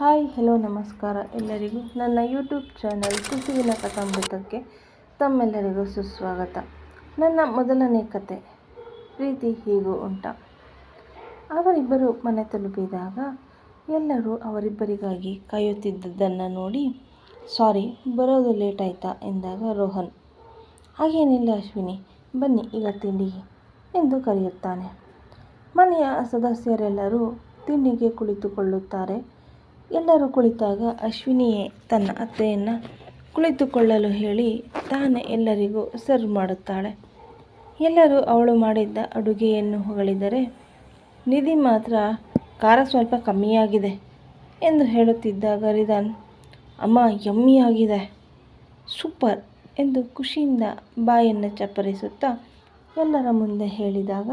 Hi, hello, ನಮಸ್ಕಾರ. ಎಲ್ಲರಿಗೂ ನನ್ನ ಯೂಟ್ಯೂಬ್ ಚಾನಲ್ ಕುಸುವಿನ ಕಥಾಮೃತಕ್ಕೆ ತಮ್ಮೆಲ್ಲರಿಗೂ ಸುಸ್ವಾಗತ. ನನ್ನ ಮೊದಲನೇ ಕತೆ, ಪ್ರೀತಿ ಹೀಗೂ ಉಂಟ. ಅವರಿಬ್ಬರು ಮನೆ ತಲುಪಿದಾಗ ಎಲ್ಲರೂ ಅವರಿಬ್ಬರಿಗಾಗಿ ಕಾಯುತ್ತಿದ್ದದ್ದನ್ನು ನೋಡಿ, ಸಾರಿ, ಬರೋದು ಲೇಟ್ ಆಯಿತಾ? ಎಂದಾಗ ರೋಹನ್, ಹಾಗೇನಿಲ್ಲ ಅಶ್ವಿನಿ, ಬನ್ನಿ, ಈಗ ತಿಂಡಿಗೆ, ಎಂದು ಕರೆಯುತ್ತಾನೆ. ಮನೆಯ ಸದಸ್ಯರೆಲ್ಲರೂ ತಿಂಡಿಗೆ ಕುಳಿತುಕೊಳ್ಳುತ್ತಾರೆ. ಎಲ್ಲರೂ ಕುಳಿತಾಗ ಅಶ್ವಿನಿಯೇ ತನ್ನ ಅತ್ತೆಯನ್ನು ಕುಳಿತುಕೊಳ್ಳಲು ಹೇಳಿ ತಾನೇ ಎಲ್ಲರಿಗೂ ಸರ್ವ್ ಮಾಡುತ್ತಾಳೆ. ಎಲ್ಲರೂ ಅವಳು ಮಾಡಿದ್ದ ಅಡುಗೆಯನ್ನು ಹೊಗಳಿದರೆ ನಿಧಿ ಮಾತ್ರ ಖಾರ ಸ್ವಲ್ಪ ಕಮ್ಮಿಯಾಗಿದೆ ಎಂದು ಹೇಳುತ್ತಿದ್ದಾಗ ರಿದಾನ್ ಅಮ್ಮ, ಯಮ್ಮಿಯಾಗಿದೆ. ಸೂಪರ್ ಎಂದು ಖುಷಿಯಿಂದ ಬಾಯನ್ನು ಚಪ್ಪರಿಸುತ್ತಾ ಎಲ್ಲರ ಮುಂದೆ ಹೇಳಿದಾಗ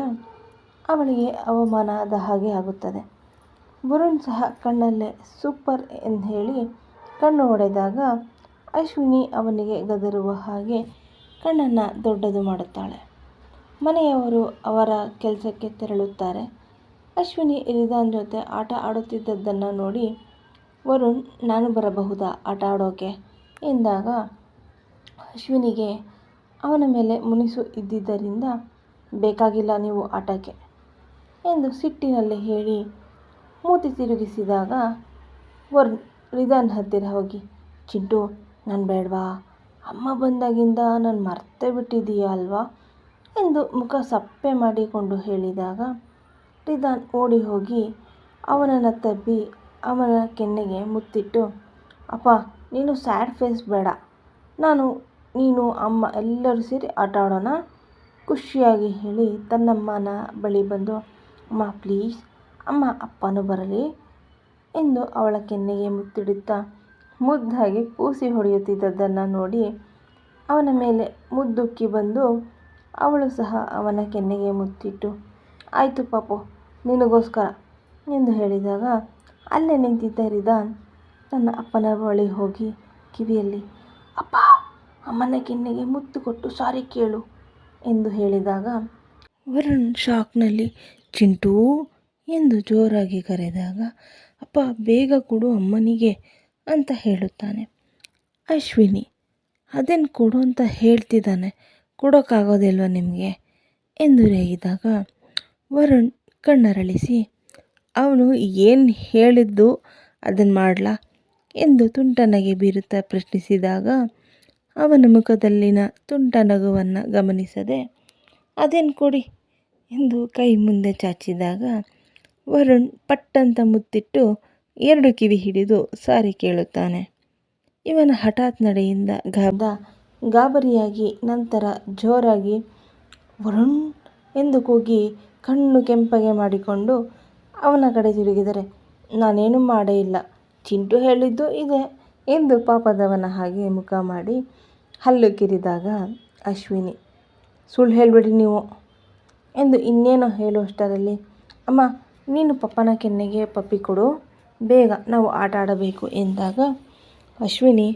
ಅವಳಿಗೆ ಅವಮಾನ ಆದ ಹಾಗೆ ಆಗುತ್ತದೆ. ವರುಣ್ ಸಹ ಕಣ್ಣಲ್ಲೇ ಸೂಪರ್ ಎಂದು ಹೇಳಿ ಕಣ್ಣು ಹೊಡೆದಾಗ ಅಶ್ವಿನಿ ಅವನಿಗೆ ಗದರುವ ಹಾಗೆ ಕಣ್ಣನ್ನು ದೊಡ್ಡದು ಮಾಡುತ್ತಾಳೆ. ಮನೆಯವರು ಅವರ ಕೆಲಸಕ್ಕೆ ತೆರಳುತ್ತಾರೆ. ಅಶ್ವಿನಿ ರಿಧಾನ್ ಜೊತೆ ಆಟ ಆಡುತ್ತಿದ್ದದ್ದನ್ನು ನೋಡಿ ವರುಣ್, ನಾನು ಬರಬಹುದಾ ಆಟ ಆಡೋಕೆ? ಎಂದಾಗ ಅಶ್ವಿನಿಗೆ, ಅವನ ಮೇಲೆ ಮುನಿಸು ಇದ್ದಿದ್ದರಿಂದ ಬೇಕಾಗಿಲ್ಲ ನೀವು ಆಟಕ್ಕೆ ಎಂದು ಸಿಟ್ಟಿನಲ್ಲಿ ಹೇಳಿ ಮೂತಿ ತಿರುಗಿಸಿದಾಗ ವರ್ ರಿಧಾನ್ ಹತ್ತಿರ ಹೋಗಿ, ಚಿಂಟು, ನಾನು ಬೇಡವಾ? ಅಮ್ಮ ಬಂದಾಗಿಂದ ನಾನು ಮರ್ತೇ ಬಿಟ್ಟಿದ್ದೀಯ ಅಲ್ವಾ? ಎಂದು ಮುಖ ಸಪ್ಪೆ ಮಾಡಿಕೊಂಡು ಹೇಳಿದಾಗ ರಿದಾನ್ ಓಡಿ ಹೋಗಿ ಅವನನ್ನು ತಬ್ಬಿ ಅವನ ಕೆನ್ನೆಗೆ ಮುತ್ತಿಟ್ಟು, ಅಪ್ಪ, ನೀನು ಸ್ಯಾಡ್ ಫೇಸ್ ಬೇಡ. ನಾನು, ನೀನು, ಅಮ್ಮ ಎಲ್ಲರೂ ಸೇರಿ ಆಟ ಆಡೋಣ. ಖುಷಿಯಾಗಿ ಹೇಳಿ ತನ್ನಮ್ಮನ ಬಳಿ ಬಂದು, ಅಮ್ಮ, ಪ್ಲೀಸ್ ಅಮ್ಮ ಅಪ್ಪನೂ ಬರಲಿ ಎಂದು ಅವಳ ಕೆನ್ನೆಗೆ ಮುತ್ತಿಡುತ್ತಾ ಮುದ್ದಾಗಿ ಪೂಸಿ ಹೊಡೆಯುತ್ತಿದ್ದದ್ದನ್ನು ನೋಡಿ ಅವನ ಮೇಲೆ ಮುದ್ದುಕ್ಕಿ ಬಂದು ಅವಳು ಸಹ ಅವನ ಕೆನ್ನೆಗೆ ಮುತ್ತಿಟ್ಟು, ಆಯಿತು ಪಾಪು, ನಿನಗೋಸ್ಕರ, ಎಂದು ಹೇಳಿದಾಗ, ಅಲ್ಲೇ ನಿಂತಿದ್ದ ರಿದಾನ್ ತನ್ನ ಅಪ್ಪನ ಬಳಿ ಹೋಗಿ ಕಿವಿಯಲ್ಲಿ, ಅಪ್ಪ, ಅಮ್ಮನ ಕೆನ್ನೆಗೆ ಮುತ್ತು ಕೊಟ್ಟು ಸಾರಿ ಕೇಳು, ಎಂದು ಹೇಳಿದಾಗ, ವರುಣ್ ಶಾಕ್ನಲ್ಲಿ ಚಿಂಟೂ ಎಂದು ಜೋರಾಗಿ ಕರೆದಾಗ, ಅಪ್ಪ, ಬೇಗ ಕೊಡು ಅಮ್ಮನಿಗೆ ಅಂತ ಹೇಳುತ್ತಾನೆ. ಅಶ್ವಿನಿ, ಅದೇನು ಕೊಡು ಅಂತ ಹೇಳ್ತಿದ್ದಾನೆ. ಕೊಡೋಕ್ಕಾಗೋದಿಲ್ವ ನಿಮಗೆ? ಎಂದು ರೇಗಿದಾಗ, ವರುಣ್, ಕಣ್ಣರಳಿಸಿ, ಅವನು ಏನು ಹೇಳಿದ್ದು ಅದನ್ನು ಮಾಡಲಾ? ಎಂದು ತುಂಟನಗೆ ಬೀರುತ್ತಾ ಪ್ರಶ್ನಿಸಿದಾಗ, ಅವನ ಮುಖದಲ್ಲಿನ ತುಂಟ ನಗುವನ್ನು ಗಮನಿಸದೆ, ಅದೇನು ಕೊಡಿ? ಎಂದು ಕೈ ಮುಂದೆ ಚಾಚಿದಾಗ ವರುಣ್ ಪಟ್ಟಂತ ಮುತ್ತಿಟ್ಟು ಎರಡು ಕಿವಿ ಹಿಡಿದು ಸಾರಿ ಕೇಳುತ್ತಾನೆ. ಇವನ ಹಠಾತ್ ನಡೆಯಿಂದ ಗಾಬ ಗಾಬರಿಯಾಗಿ ನಂತರ ಜೋರಾಗಿ, ವರುಣ್ ಎಂದು ಕೂಗಿ ಕಣ್ಣು ಕೆಂಪಗೆ ಮಾಡಿಕೊಂಡು ಅವನ ಕಡೆ ತಿರುಗಿದರೆ, ನಾನೇನು ಮಾಡೇ ಇಲ್ಲ. ಚಿಂಟು ಹೇಳಿದ್ದು ಇದೆ ಎಂದು ಪಾಪದವನ ಹಾಗೆ ಮುಖ ಮಾಡಿ ಹಲ್ಲು ಕಿರಿದಾಗ, ಅಶ್ವಿನಿ, ಸುಳ್ಳು ಹೇಳಿಬಿಡಿ ನೀವು ಎಂದು ಇನ್ನೇನೋ ಹೇಳುವಷ್ಟರಲ್ಲಿ, ಅಮ್ಮ ನೀನು ಪಪ್ಪನ ಕೆನ್ನೆಗೆ ಪಪ್ಪಿ ಕೊಡು, ಬೇಗ ನಾವು ಆಟ ಆಡಬೇಕು ಎಂದಾಗ ಅಶ್ವಿನಿ,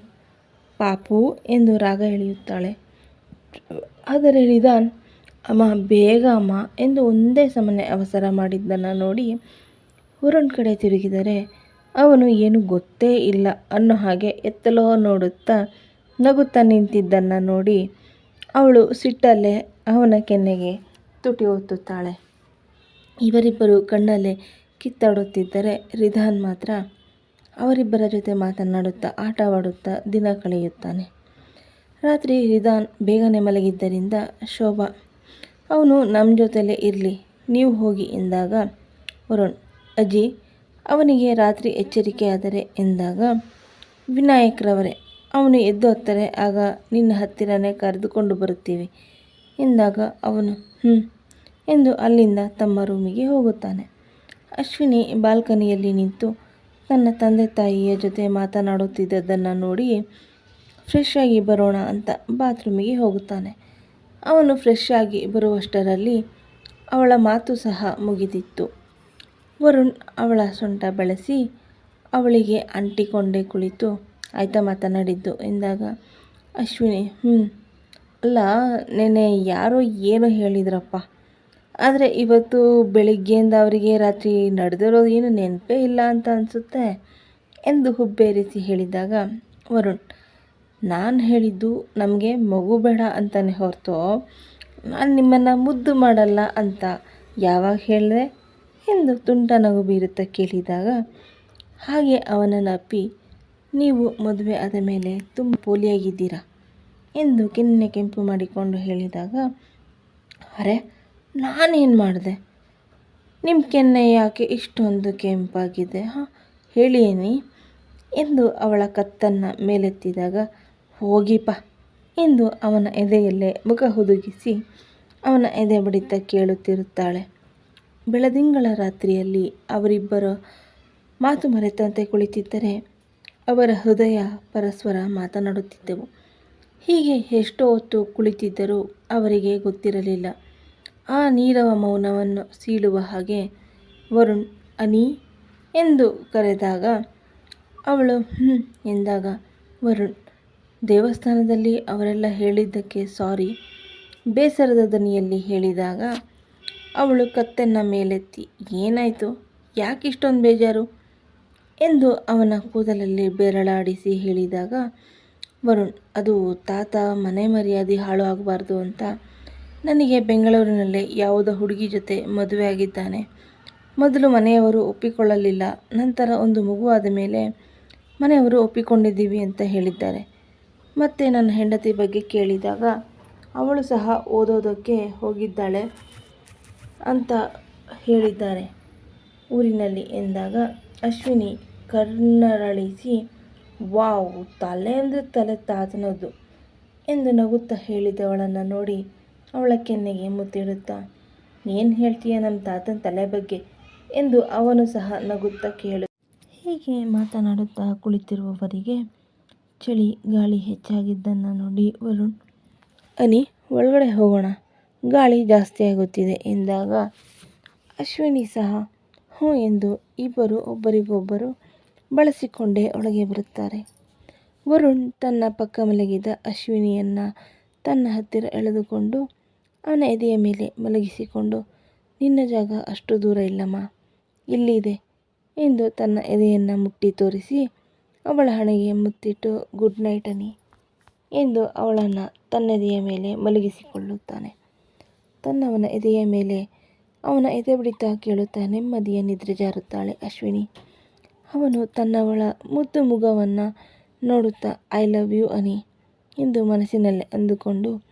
ಪಾಪು ಎಂದು ರಾಗ ಎಳೆಯುತ್ತಾಳೆ. ಆದರೆ ನಿಧಾನ್, ಅಮ್ಮ, ಬೇಗ ಅಮ್ಮ ಎಂದು ಒಂದೇ ಸಮನೆ ಅವಸರ ಮಾಡಿದ್ದನ್ನು ನೋಡಿ ಊರನ್ ಕಡೆ ತಿರುಗಿದರೆ, ಅವನು ಏನು ಗೊತ್ತೇ ಇಲ್ಲ ಅನ್ನೋ ಹಾಗೆ ಎತ್ತಲೋ ನೋಡುತ್ತಾ ನಗುತ್ತಾ ನಿಂತಿದ್ದನ್ನು ನೋಡಿ ಅವಳು ಸಿಟ್ಟಲ್ಲೇ ಅವನ ಕೆನ್ನೆಗೆ ತುಟಿ ಒತ್ತುತ್ತಾಳೆ. ಇವರಿಬ್ಬರು ಕಣ್ಣಲ್ಲೇ ಕಿತ್ತಾಡುತ್ತಿದ್ದರೆ ರಿಧಾನ್ ಮಾತ್ರ ಅವರಿಬ್ಬರ ಜೊತೆ ಮಾತನಾಡುತ್ತಾ ಆಟವಾಡುತ್ತಾ ದಿನ ಕಳೆಯುತ್ತಾನೆ. ರಾತ್ರಿ ರಿಧಾನ್ ಬೇಗನೆ ಮಲಗಿದ್ದರಿಂದ ಶೋಭಾ, ಅವನು ನಮ್ಮ ಜೊತೆಲೇ ಇರಲಿ, ನೀವು ಹೋಗಿ ಎಂದಾಗ ವರುಣ್, ಅಜ್ಜಿ, ಅವನಿಗೆ ರಾತ್ರಿ ಎಚ್ಚರಿಕೆಯಾದರೆ ಎಂದಾಗ ವಿನಾಯಕ್ರವರೇ, ಅವನು ಎದ್ದು ಹತ್ತರೆ, ಆಗ ನಿನ್ನ ಹತ್ತಿರನೇ ಕರೆದುಕೊಂಡು ಬರುತ್ತೀವಿ ಎಂದಾಗ ಅವನು ಹ್ಞೂ ಎಂದು ಅಲ್ಲಿಂದ ತಮ್ಮ ರೂಮಿಗೆ ಹೋಗುತ್ತಾನೆ. ಅಶ್ವಿನಿ ಬಾಲ್ಕನಿಯಲ್ಲಿ ನಿಂತು ತನ್ನ ತಂದೆ ತಾಯಿಯ ಜೊತೆ ಮಾತನಾಡುತ್ತಿದ್ದದನ್ನು ನೋಡಿ ಫ್ರೆಶ್ ಆಗಿ ಬರೋಣ ಅಂತ ಬಾತ್ರೂಮಿಗೆ ಹೋಗುತ್ತಾನೆ. ಅವನು ಫ್ರೆಶ್ ಆಗಿ ಬರುವಷ್ಟರಲ್ಲಿ ಅವಳ ಮಾತು ಸಹ ಮುಗಿದಿತ್ತು. ವರುಣ್ ಅವಳ ಸೊಂಟ ಬಳಸಿ ಅವಳಿಗೆ ಅಂಟಿಕೊಂಡೇ ಕುಳಿತು ಆಯಿತಾ ಮಾತನಾಡಿದ್ದು ಎಂದಾಗ ಅಶ್ವಿನಿ ಹ್ಞೂ ಅಲ್ಲ ನೆನೆ ಯಾರೋ ಏನೋ ಹೇಳಿದ್ರಪ್ಪ. ಆದರೆ ಇವತ್ತು ಬೆಳಿಗ್ಗೆಯಿಂದ ಅವರಿಗೆ ರಾತ್ರಿ ನಡೆದಿರೋದು ಏನು ನೆನಪೇ ಇಲ್ಲ ಅಂತ ಅನಿಸುತ್ತೆ ಎಂದು ಹುಬ್ಬೇರಿಸಿ ಹೇಳಿದಾಗ, ವರುಣ್, ನಾನು ಹೇಳಿದ್ದು ನಮಗೆ ಮಗು ಬೇಡ ಅಂತಲೇ ಹೊರತು, ನಾನು ನಿಮ್ಮನ್ನು ಮುದ್ದು ಮಾಡಲ್ಲ ಅಂತ ಯಾವಾಗ ಹೇಳಿದೆ? ಎಂದು ತುಂಟ ನಗು ಬೀರುತ್ತಾ ಕೇಳಿದಾಗ, ಹಾಗೆ ಅವನನ್ನು ಅಪ್ಪಿ, ನೀವು ಮದುವೆ ಆದ ಮೇಲೆ ತುಂಬ ಪೋಲಿಯಾಗಿದ್ದೀರಾ? ಎಂದು ಕೆನ್ನೆ ಕೆಂಪು ಮಾಡಿಕೊಂಡು ಹೇಳಿದಾಗ, ಅರೆ ನಾನೇನು ಮಾಡಿದೆ? ನಿಮ್ಮ ಕೆನ್ನೆ ಯಾಕೆ ಇಷ್ಟೊಂದು ಕೆಂಪಾಗಿದೆ, ಹಾಂ? ಹೇಳಿಯೇನಿ? ಎಂದು ಅವಳ ಕತ್ತನ್ನು ಮೇಲೆತ್ತಿದಾಗ ಹೋಗಿಪ ಎಂದು ಅವನ ಎದೆಯಲ್ಲೇ ಮುಖ ಹುದುಗಿಸಿ ಅವನ ಎದೆ ಬಡಿತ ಕೇಳುತ್ತಿರುತ್ತಾಳೆ. ಬೆಳದಿಂಗಳ ರಾತ್ರಿಯಲ್ಲಿ ಅವರಿಬ್ಬರ ಮಾತು ಮರೆತಂತೆ ಕುಳಿತಿದ್ದರೆ ಅವರ ಹೃದಯ ಪರಸ್ಪರ ಮಾತನಾಡುತ್ತಿದ್ದವು. ಹೀಗೆ ಎಷ್ಟೋ ಹೊತ್ತು ಕುಳಿತಿದ್ದರೂ ಅವರಿಗೆ ಗೊತ್ತಿರಲಿಲ್ಲ. ಆ ನೀರವ ಮೌನವನ್ನು ಸೀಳುವ ಹಾಗೆ ವರುಣ್, ಅನಿ ಎಂದು ಕರೆದಾಗ ಅವಳು ಹ್ಞೂ ಎಂದಾಗ ವರುಣ್, ದೇವಸ್ಥಾನದಲ್ಲಿ ಅವರೆಲ್ಲ ಹೇಳಿದ್ದಕ್ಕೆ ಸಾರಿ, ಬೇಸರದ ದನಿಯಲ್ಲಿ ಹೇಳಿದಾಗ ಅವಳು ಕತ್ತನ್ನು ಮೇಲೆತ್ತಿ, ಏನಾಯಿತು? ಯಾಕೆ ಇಷ್ಟೊಂದು ಬೇಜಾರು? ಎಂದು ಅವನ ಕೂದಲಲ್ಲಿ ಬೆರಳಾಡಿಸಿ ಹೇಳಿದಾಗ, ವರುಣ್, ಅದು ತಾತ ಮನೆ ಮರ್ಯಾದೆ ಹಾಳು ಆಗಬಾರ್ದು ಅಂತ ನನಗೆ ಬೆಂಗಳೂರಿನಲ್ಲಿ ಯಾವುದೋ ಹುಡುಗಿ ಜೊತೆ ಮದುವೆ ಆಗಿದ್ದಾನೆ. ಮೊದಲು ಮನೆಯವರು ಒಪ್ಪಿಕೊಳ್ಳಲಿಲ್ಲ. ನಂತರ ಒಂದು ಮಗು ಆದ ಮೇಲೆ ಮನೆಯವರು ಒಪ್ಪಿಕೊಂಡಿದ್ದೀವಿ ಅಂತ ಹೇಳಿದ್ದಾರೆ. ಮತ್ತು ನನ್ನ ಹೆಂಡತಿ ಬಗ್ಗೆ ಕೇಳಿದಾಗ, ಅವಳು ಸಹ ಓದೋದಕ್ಕೆ ಹೋಗಿದ್ದಾಳೆ ಅಂತ ಹೇಳಿದ್ದಾರೆ. ಊರಿನಲ್ಲಿ ಎಂದಾಗ ಅಶ್ವಿನಿ ಕಣ್ಣರಳಿಸಿ ವಾವ್, ತಲೆ ಅಂದರೆ ತಲೆ ತಾತನದ್ದು ಎಂದು ನಗುತ್ತಾ ಹೇಳಿದವಳನ್ನು ನೋಡಿ ಅವಳ ಕೆನ್ನೆಗೆ ಮುತ್ತಿಡುತ್ತಾ, ಏನು ಹೇಳ್ತೀಯ ನಮ್ಮ ತಾತನ ತಲೆ ಬಗ್ಗೆ? ಎಂದು ಅವನು ಸಹ ನಗುತ್ತಾ ಕೇಳು. ಹೀಗೆ ಮಾತನಾಡುತ್ತಾ ಕುಳಿತಿರುವವರಿಗೆ ಚಳಿ, ಗಾಳಿ ಹೆಚ್ಚಾಗಿದ್ದನ್ನು ನೋಡಿ ವರುಣ್, ಅನಿ, ಒಳಗಡೆ ಹೋಗೋಣ. ಗಾಳಿ ಜಾಸ್ತಿ ಆಗುತ್ತಿದೆ ಎಂದಾಗ ಅಶ್ವಿನಿ ಸಹ, ಹ್ಞೂ ಎಂದು ಇಬ್ಬರು ಒಬ್ಬರಿಗೊಬ್ಬರು ಬಳಸಿಕೊಂಡೇ ಒಳಗೆ ಬರುತ್ತಾರೆ. ವರುಣ್ ತನ್ನ ಪಕ್ಕ ಮಲಗಿದ ಅಶ್ವಿನಿಯನ್ನು ತನ್ನ ಹತ್ತಿರ ಎಳೆದುಕೊಂಡು ಅವನ ಎದೆಯ ಮೇಲೆ ಮಲಗಿಸಿಕೊಂಡು, ನಿನ್ನ ಜಾಗ ಅಷ್ಟು ದೂರ ಇಲ್ಲಮ್ಮ ಇಲ್ಲಿದೆ ಎಂದು ತನ್ನ ಎದೆಯನ್ನು ಮುಟ್ಟಿ ತೋರಿಸಿ, ಅವಳ ಹಣೆಗೆ ಮುತ್ತಿಟ್ಟು ಗುಡ್ ನೈಟ್ ಅನಿ ಎಂದು ಅವಳನ್ನು ತನ್ನೆದೆಯ ಮೇಲೆ ಮಲಗಿಸಿಕೊಳ್ಳುತ್ತಾನೆ. ತನ್ನವನ ಎದೆಯ ಮೇಲೆ ಅವನ ಎದೆ ಬಿಡಿತ ಕೇಳುತ್ತಾ ನೆಮ್ಮದಿಯ ನಿದ್ರೆ ಜಾರುತ್ತಾಳೆ ಅಶ್ವಿನಿ. ಅವನು ತನ್ನವಳ ಮುದ್ದು ಮುಗವನ್ನು ನೋಡುತ್ತಾ ಐ ಲವ್ ಯು ಅನಿ ಎಂದು ಮನಸ್ಸಿನಲ್ಲಿ ಅಂದುಕೊಂಡು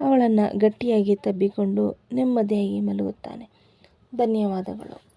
ಅವಳನ್ನು ಗಟ್ಟಿಯಾಗಿ ತಬ್ಬಿಕೊಂಡು ನೆಮ್ಮದಿಯಾಗಿ ಮಲಗುತ್ತಾನೆ. ಧನ್ಯವಾದಗಳು.